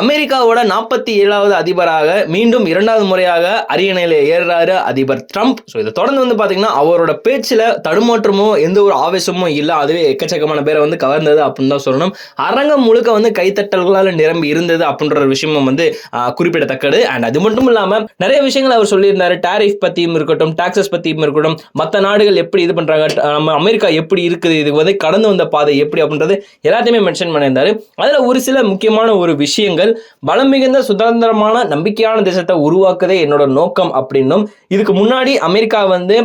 அமெரிக்காவோட நாற்பத்தி ஏழாவது அதிபராக மீண்டும் இரண்டாவது முறையாக அரியணையில் ஏறுறாரு அதிபர் ட்ரம்ப். ஸோ இதை தொடர்ந்து வந்து பார்த்தீங்கன்னா அவரோட பேச்சில் தடுமாற்றமோ எந்த ஒரு ஆவேசமும் இல்லை. அதுவே எக்கச்சக்கமான பேரை வந்து கவர்ந்தது அப்படின்னு தான் சொல்லணும். அரங்கம் முழுக்க வந்து கைத்தட்டல்களால் நிரம்பி இருந்தது அப்படின்ற ஒரு விஷயமும் வந்து குறிப்பிடத்தக்கது. அண்ட் அது மட்டும் இல்லாமல் நிறைய விஷயங்கள் அவர் சொல்லியிருந்தாரு. டேரிஃப் பற்றியும் இருக்கட்டும் டாக்ஸஸ் பற்றியும் இருக்கட்டும் மற்ற நாடுகள் எப்படி இது பண்ணுறாங்க நம்ம அமெரிக்கா எப்படி இருக்குது இது வந்து கடந்து வந்த பாதை எப்படி அப்படின்றது எல்லாத்தையுமே மென்ஷன் பண்ணியிருந்தாரு. அதில் ஒரு சில முக்கியமான ஒரு விஷயங்கள் பலம் மிகுந்த சுதந்திரமான நம்பிக்கையான தேசத்தை உருவாக்குதே என்னோட நோக்கம் அப்படின்னும் இதுக்கு முன்னாடி அமெரிக்கா வந்து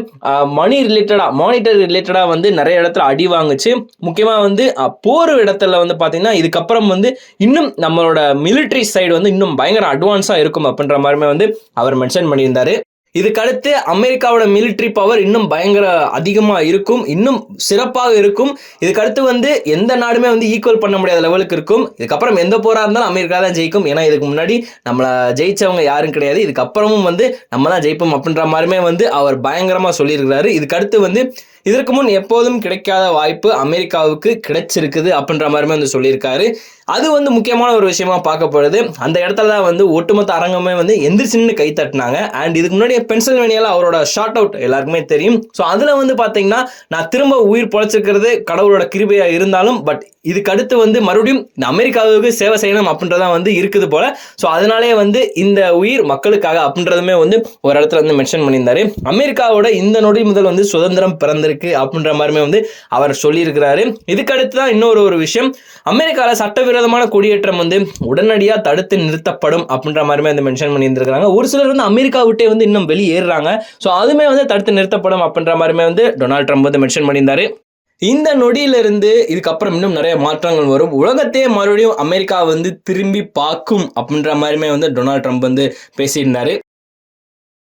மணி ரிலேட்டடாக மானிட்டர் ரிலேட்டடாக வந்து நிறைய இடத்துல அடி வாங்குச்சு. முக்கியமாக வந்து போர் இடத்துல வந்து பார்த்தீங்கன்னா இதுக்கப்புறம் வந்து இன்னும் நம்மளோட மிலிட்ரி சைடு வந்து இன்னும் பயங்கர அட்வான்ஸாக இருக்கும் அப்படின்ற மாதிரிமே வந்து அவர் மென்ஷன் பண்ணியிருந்தாரு. இதுக்கடுத்து அமெரிக்காவோட மிலிட்ரி பவர் இன்னும் பயங்கர அதிகமாக இருக்கும் இன்னும் சிறப்பாக இருக்கும். இதுக்கடுத்து வந்து எந்த நாடுமே வந்து ஈக்குவல் பண்ண முடியாத லெவலுக்கு இருக்கும். இதுக்கப்புறம் எந்த போராக இருந்தாலும் அமெரிக்கா தான் ஜெயிக்கும். ஏன்னா இதுக்கு முன்னாடி நம்மளை ஜெயிச்சவங்க யாரும் கிடையாது. இதுக்கப்புறமும் வந்து நம்ம தான் ஜெயிப்போம் அப்படின்ற மாதிரிமே வந்து அவர் பயங்கரமாக சொல்லியிருக்கிறாரு. இதுக்கடுத்து வந்து இதற்கு முன் எப்போதும் கிடைக்காத வாய்ப்பு அமெரிக்காவுக்கு கிடைச்சிருக்குது அப்படின்ற மாதிரிமே வந்து சொல்லியிருக்காரு. அது வந்து முக்கியமான ஒரு விஷயமா பார்க்கப்படுது அந்த இடத்துல தான் வந்து ஒட்டுமொத்த அரங்கமே வந்து எந்திரிச்சின்னு கை தட்டினாங்க. அண்ட் இதுக்கு முன்னாடி பென்சில்வேனியாவில் அவரோட ஷார்ட் அவுட் எல்லாருக்குமே தெரியும். ஸோ அதில் வந்து பார்த்தீங்கன்னா நான் திரும்ப உயிர் பொழைச்சிருக்கிறது கடவுளோட கிருபையாக இருந்தாலும் பட் இதுக்கு அடுத்து வந்து மறுபடியும் அமெரிக்காவுக்கு சேவை செய்யணும் அப்படின்றதான் வந்து இருக்குது போல. ஸோ அதனாலே வந்து இந்த உயிர் மக்களுக்காக அப்படின்றதுமே வந்து ஒரு இடத்துல வந்து மென்ஷன் பண்ணியிருந்தாரு. அமெரிக்காவோட இந்த நொடி முதல் வந்து சுதந்திரம் பிறந்திருக்கு. இருக்கு அப்படின்ற மாதிரிமே வந்து அவர் சொல்லியிருக்கிறாரு. இதுக்கடுத்து தான் இன்னொரு ஒரு விஷயம். அமெரிக்காவில் சட்டவிரோதமான குடியேற்றம் வந்து உடனடியாக தடுத்து நிறுத்தப்படும் அப்படின்ற மாதிரிமே வந்து மென்ஷன் பண்ணியிருந்திருக்காங்க ஒரு சிலர் வந்து அமெரிக்கா விட்டே வந்து இன்னும் வெளியேறுறாங்க. ஸோ அதுவுமே வந்து தடுத்து நிறுத்தப்படும் அப்படின்ற மாதிரிமே வந்து டொனால்ட் ட்ரம்ப் வந்து மென்ஷன் பண்ணியிருந்தாரு. இந்த நொடியிலிருந்து இதுக்கப்புறம் இன்னும் நிறைய மாற்றங்கள் வரும். உலகத்தையே மறுபடியும் அமெரிக்கா வந்து திரும்பி பார்க்கும் அப்படின்ற மாதிரிமே வந்து டொனால்ட் ட்ரம்ப் வந்து பேசியிருந்தாரு.